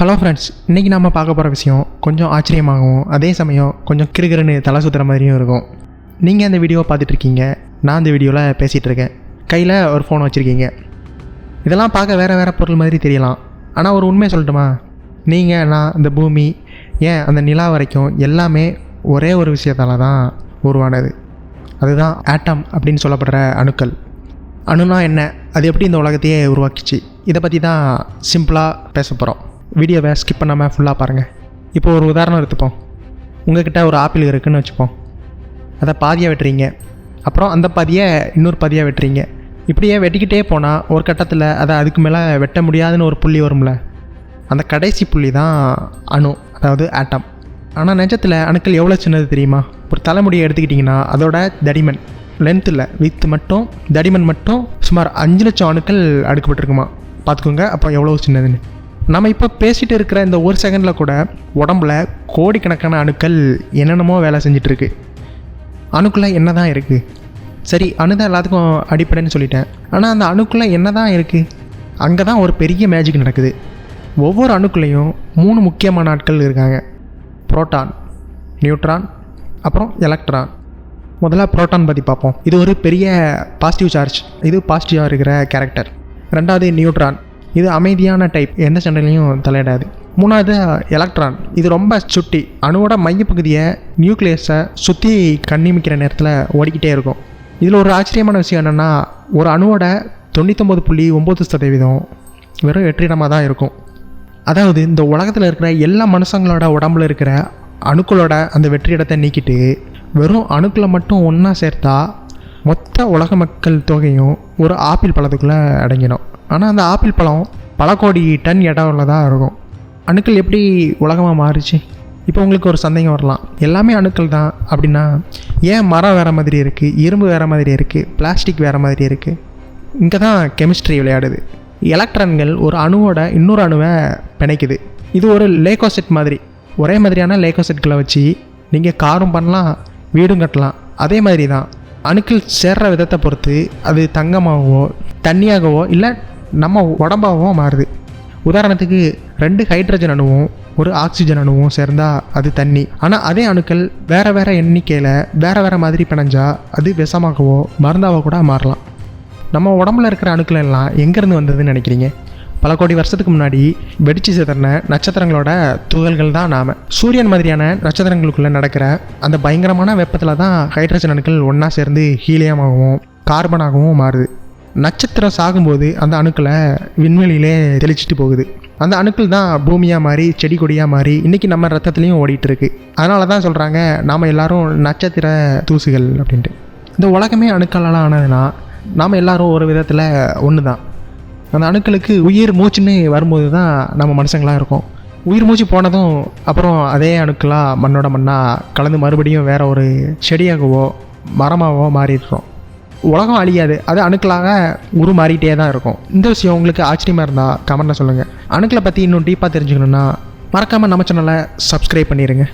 Hello friends இன்றைக்கி நம்ம பார்க்க போகிற விஷயம் கொஞ்சம் ஆச்சரியமாகவும் அதே சமயம் கொஞ்சம் கிறுகிறுன்னு தலை சுற்றுற மாதிரியும் இருக்கும். நீங்கள் அந்த வீடியோவை பார்த்துட்ருக்கீங்க நான் அந்த வீடியோவில் பேசிகிட்டு இருக்கேன் கையில் ஒரு ஃபோன் வச்சுருக்கீங்க. இதெல்லாம் பார்க்க வேறு வேறு பொருள் மாதிரி தெரியலாம். ஆனால் ஒரு உண்மையை சொல்லட்டுமா? நீங்கள் நான் இந்த பூமி ஏன் அந்த நிலா வரைக்கும் எல்லாமே ஒரே ஒரு விஷயத்தால தான் உருவானது. அதுதான் ஆட்டம் அப்படின்னு சொல்லப்படுற அணுக்கள். அணுனா என்ன? அது எப்படி இந்த உலகத்தையே உருவாக்கிச்சு? இதை பற்றி தான் சிம்பிளாக பேச போகிறோம் வீடியோவை ஸ்கிப் பண்ணாமல் ஃபுல்லாக பாருங்கள் இப்போ ஒரு உதாரணம் எடுத்துப்போம். உங்ககிட்ட ஒரு ஆப்பிள் இருக்குதுன்னு வச்சுப்போம். அதை பாதியாக வெட்டுறீங்க. அப்புறம் அந்த பாதியை இன்னொரு பாதியாக வெட்டுறீங்க. இப்படியே வெட்டிக்கிட்டே போனால் ஒரு கட்டத்தில் அதை அதுக்கு மேலே வெட்ட முடியாதுன்னு ஒரு புள்ளி வரும்ல. அந்த கடைசி புள்ளி தான் அணு அதாவது ஆட்டம் ஆனால் நிஜத்தில் அணுக்கள் எவ்வளோ சின்னது தெரியுமா? ஒரு தலைமுடியை எடுத்துக்கிட்டிங்கன்னா அதோட தடிமன் லென்த்தில் வித்து மட்டும் தடிமன் மட்டும் சுமார் அஞ்சு லட்சம் அணுக்கள் அடுக்கப்பட்டிருக்குமா? பார்த்துக்கோங்க அப்புறம் எவ்வளோ சின்னதுன்னு. நம்ம இப்போ பேசிகிட்டு இருக்கிற இந்த ஒரு செகண்டில் கூட உடம்புல கோடிக்கணக்கான அணுக்கள் என்னென்னமோ வேலை செஞ்சிட்ருக்கு. அணுக்குள்ளே என்ன தான் இருக்குது சரி அணு தான் எல்லாத்துக்கும் அடிப்படைன்னு சொல்லிட்டேன். ஆனால் அந்த அணுக்குள்ளே என்ன தான் இருக்குது அங்கே தான் ஒரு பெரிய மேஜிக் நடக்குது. ஒவ்வொரு அணுக்குள்ளேயும் மூணு முக்கியமான ஆட்கள் இருக்காங்க. புரோட்டான் நியூட்ரான் அப்புறம் எலக்ட்ரான் முதல்ல புரோட்டான் பற்றி பார்ப்போம். இது ஒரு பெரிய பாசிட்டிவ் சார்ஜ் இது பாசிட்டிவாக இருக்கிற கேரக்டர் ரெண்டாவது நியூட்ரான் இது அமைதியான டைப் எந்த சண்டையிலையும் தலையிடாது. மூணாவது எலக்ட்ரான் இது ரொம்ப சுட்டி. அணுவோட மையப்பகுதியை நியூக்ளியஸை சுற்றி கண்ணிமிக்கிற நேரத்தில் ஓடிக்கிட்டே இருக்கும். இதில் ஒரு ஆச்சரியமான விஷயம் என்னென்னா ஒரு அணுவோட தொண்ணூத்தொம்பது புள்ளி ஒம்பது சதவீதம் வெறும் வெற்றிடமாக தான் இருக்கும். அதாவது இந்த உலகத்தில் இருக்கிற எல்லா மனுஷங்களோட உடம்புல இருக்கிற அணுக்களோட அந்த வெற்றிடத்தை நீக்கிட்டு வெறும் அணுக்களை மட்டும் ஒன்றா சேர்த்தா மொத்த உலக மக்கள் தொகையும் ஒரு ஆப்பிள் பழத்துக்குள்ளே அடங்கிடும். ஆனால் அந்த ஆப்பிள் பழம் பல கோடி டன் இடம் தான் இருக்கும். அணுக்கள் எப்படி உலகமாக மாறுச்சு? இப்போ உங்களுக்கு ஒரு சந்தேகம் வரலாம். எல்லாமே அணுக்கள் தான் அப்படின்னா ஏன் மரம் வேறு மாதிரி இருக்குது இரும்பு வேறு மாதிரி இருக்குது பிளாஸ்டிக் வேறு மாதிரி இருக்குது இங்கே தான் கெமிஸ்ட்ரி விளையாடுது. எலக்ட்ரான்கள் ஒரு அணுவோட இன்னொரு அணுவை பிணைக்குது. இது ஒரு லேகோசெட் மாதிரி. ஒரே மாதிரியான லேகோசெட்களை வச்சு நீங்கள் காரும் பண்ணலாம் வீடும் கட்டலாம். அதே மாதிரி தான். அணுக்கள் சேர்ற விதத்தை பொறுத்து அது தங்கமாகவோ தண்ணியாகவோ இல்லை நம்ம உடம்பாகவும் மாறுது. உதாரணத்துக்கு ரெண்டு ஹைட்ரஜன் அணுவும் ஒரு ஆக்சிஜன் அணுவும் சேர்ந்தால் அது தண்ணி. ஆனால் அதே அணுக்கள் வேறு வேறு எண்ணிக்கையில் வேறு வேறு மாதிரி பிணைஞ்சா அது விஷமாகவோ மருந்தாவோ கூட மாறலாம். நம்ம உடம்புல இருக்கிற அணுக்கள் எல்லாம் எங்கேருந்து வந்ததுன்னு நினைக்கிறீங்க? பல கோடி வருஷத்துக்கு முன்னாடி வெடிச்சு சிதறின நட்சத்திரங்களோட துகள்கள் தான் நாம். சூரியன் மாதிரியான நட்சத்திரங்களுக்குள்ளே நடக்கிற அந்த பயங்கரமான வெப்பத்தில் தான் ஹைட்ரஜன் அணுக்கள் ஒன்றா சேர்ந்து ஹீலியமாகவும் கார்பனாகவும் மாறுது. நட்சத்திரம் சாகும்போது அந்த அணுக்களை விண்வெளியிலே தெளிச்சிட்டு போகுது. அந்த அணுக்கள் தான் பூமியாக மாறி செடி கொடியாக மாறி இன்றைக்கி நம்ம ரத்தத்துலேயும் ஓடிட்டு இருக்கு. அதனால தான் சொல்கிறாங்க நாம் எல்லோரும் நட்சத்திர தூசுகள் அப்படின்ட்டு. இந்த உலகமே அணுக்களால் ஆனதுன்னா நாம் எல்லோரும் ஒரு விதத்தில் ஒன்று தான் அந்த அணுக்களுக்கு உயிர் மூச்சுன்னு வரும்போது தான் நம்ம மனுஷங்களாக இருக்கும். உயிர் மூச்சு போனதும் அப்புறம் அதே அணுக்களாக மண்ணோட மண்ணாக கலந்து மறுபடியும் வேற ஒரு செடியாகவோ மரமாகவோ மாறிடுறோம். உலகம் அழியாது. அது அணுக்களாக உருமாறிட்டே தான் இருக்கும். இந்த விஷயம் உங்களுக்கு ஆச்சரியமாக இருந்தால் கமெண்ட்டில் சொல்லுங்கள் அணுக்களை பற்றி இன்னும் டீப்பாக தெரிஞ்சுக்கணுன்னா மறக்காமல் நம்ம சேனலை சப்ஸ்கிரைப் பண்ணிடுங்க